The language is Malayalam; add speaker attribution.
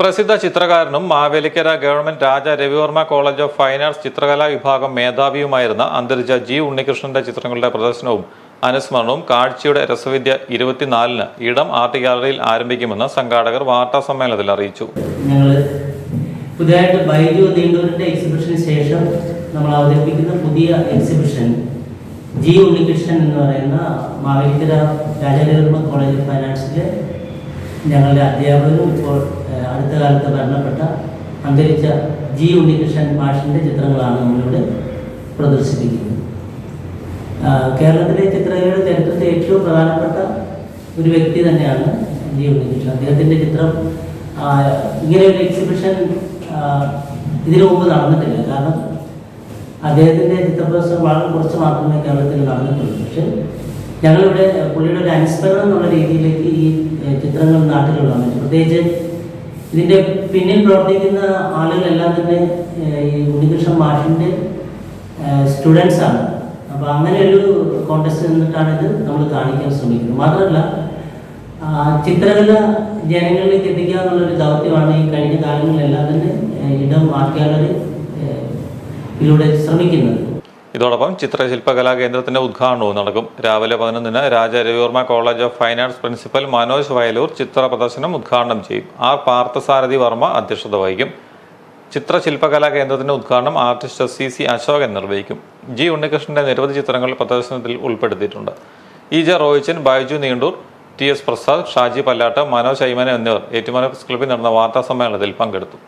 Speaker 1: പ്രസിദ്ധ ചിത്രകാരനും Mavelikara government Raja Ravi Varma college of fine arts ചിത്രകലാ വിഭാഗം മേധാവിയുമായിരുന്ന അന്തരിച്ച ജി ഉണ്ണികൃഷ്ണന്റെ ചിത്രങ്ങളുടെ പ്രദർശനവും അനുസ്മരണവും കാഴ്ചയുടെ രസവിദ്യ ഇരുപത്തിനാലിന് ഇടം ആർട്ട് ഗാലറിയിൽ ആരംഭിക്കുമെന്ന് സംഘാടകർ വാർത്താ സമ്മേളനത്തിൽ അറിയിച്ചു.
Speaker 2: പുതിയതായിട്ട് ബൈജു നീണ്ടൂരിന്റെ എക്സിബിഷന് ശേഷം നമ്മൾ അവതരിപ്പിക്കുന്ന പുതിയ എക്സിബിഷൻ ജി ഉണ്ണികൃഷ്ണൻ എന്ന് പറയുന്ന മാവേലിക്കര രാജാരവർമ്മ കോളേജ് ഓഫ് ഫൈനാൻസിലെ ഞങ്ങളുടെ അധ്യാപകരും ഇപ്പോൾ അടുത്ത കാലത്ത് മരണപ്പെട്ട അന്തരിച്ച ജി. ഉണ്ണികൃഷ്ണൻ മാഷിന്റെ ചിത്രങ്ങളാണ് നമ്മളിവിടെ പ്രദർശിപ്പിക്കുന്നത്. കേരളത്തിലെ ചിത്രകലയുടെ ചരിത്രത്തിൽ ഏറ്റവും പ്രധാനപ്പെട്ട ഒരു വ്യക്തി തന്നെയാണ് ജി. ഉണ്ണികൃഷ്ണൻ. അദ്ദേഹത്തിന്റെ ചിത്രം ഇങ്ങനെ ഒരു എക്സിബിഷൻ ഇതിനു മുമ്പ് നടന്നിട്ടില്ല. കാരണം അദ്ദേഹത്തിന്റെ ചിത്രപ്രദർശനം വളരെ കുറച്ച് മാത്രമേ കേരളത്തിൽ നടന്നിട്ടുള്ളൂ. പക്ഷെ ഞങ്ങളിവിടെ പുള്ളിയുടെ ഒരു അനുസ്മരണം എന്നുള്ള രീതിയിലേക്ക് ഈ ചിത്രങ്ങൾ നാട്ടിലുള്ള പ്രത്യേകിച്ച് ഇതിന്റെ പിന്നിൽ പ്രവർത്തിക്കുന്ന ആളുകളെല്ലാം തന്നെ ഈ ഉണ്ണികൃഷ്ണൻ മാഷിന്റെ സ്റ്റുഡൻസ് ആണ്. അപ്പോൾ അങ്ങനെ ഒരു കോൺടെസ്റ്റ് നിന്നിട്ടാണ് ഇത് നമ്മൾ കാണിക്കാൻ ശ്രമിക്കുന്നത്. മാത്രമല്ല ചിത്രകല ജനങ്ങളിലേക്ക് എത്തിക്കുക എന്നുള്ളൊരു ദൗത്യമാണ് ഈ കഴിഞ്ഞ കാലങ്ങളിലെല്ലാം തന്നെ ഇടം ഗാലറി ഇതിലൂടെ ശ്രമിക്കുന്നത്.
Speaker 1: ഇതോടൊപ്പം ചിത്രശില്പകലാ കേന്ദ്രത്തിന്റെ ഉദ്ഘാടനവും നടക്കും. രാവിലെ പതിനൊന്നിന് Raja Ravi Varma college of fine arts principal Manoj Vayalur ചിത്ര പ്രദർശനം ഉദ്ഘാടനം ചെയ്യും. ആർ പാർത്ഥസാരഥി വർമ്മ അധ്യക്ഷത വഹിക്കും. ചിത്രശില്പകലാ കേന്ദ്രത്തിന്റെ ഉദ്ഘാടനം ആർട്ടിസ്റ്റ് സി സി അശോകൻ നിർവഹിക്കും. ജി ഉണ്ണികൃഷ്ണന്റെ നിരവധി ചിത്രങ്ങൾ പ്രദർശനത്തിൽ ഉൾപ്പെടുത്തിയിട്ടുണ്ട്. E J Roychan Baiju Neendoor T S Prasad Shaji Pallatt Manoj Aimana എന്നിവർ ഏറ്റുമാനൂർ പ്രസ് ക്ലബ്ബിൽ നടന്ന വാർത്താ സമ്മേളനത്തിൽ പങ്കെടുത്തു.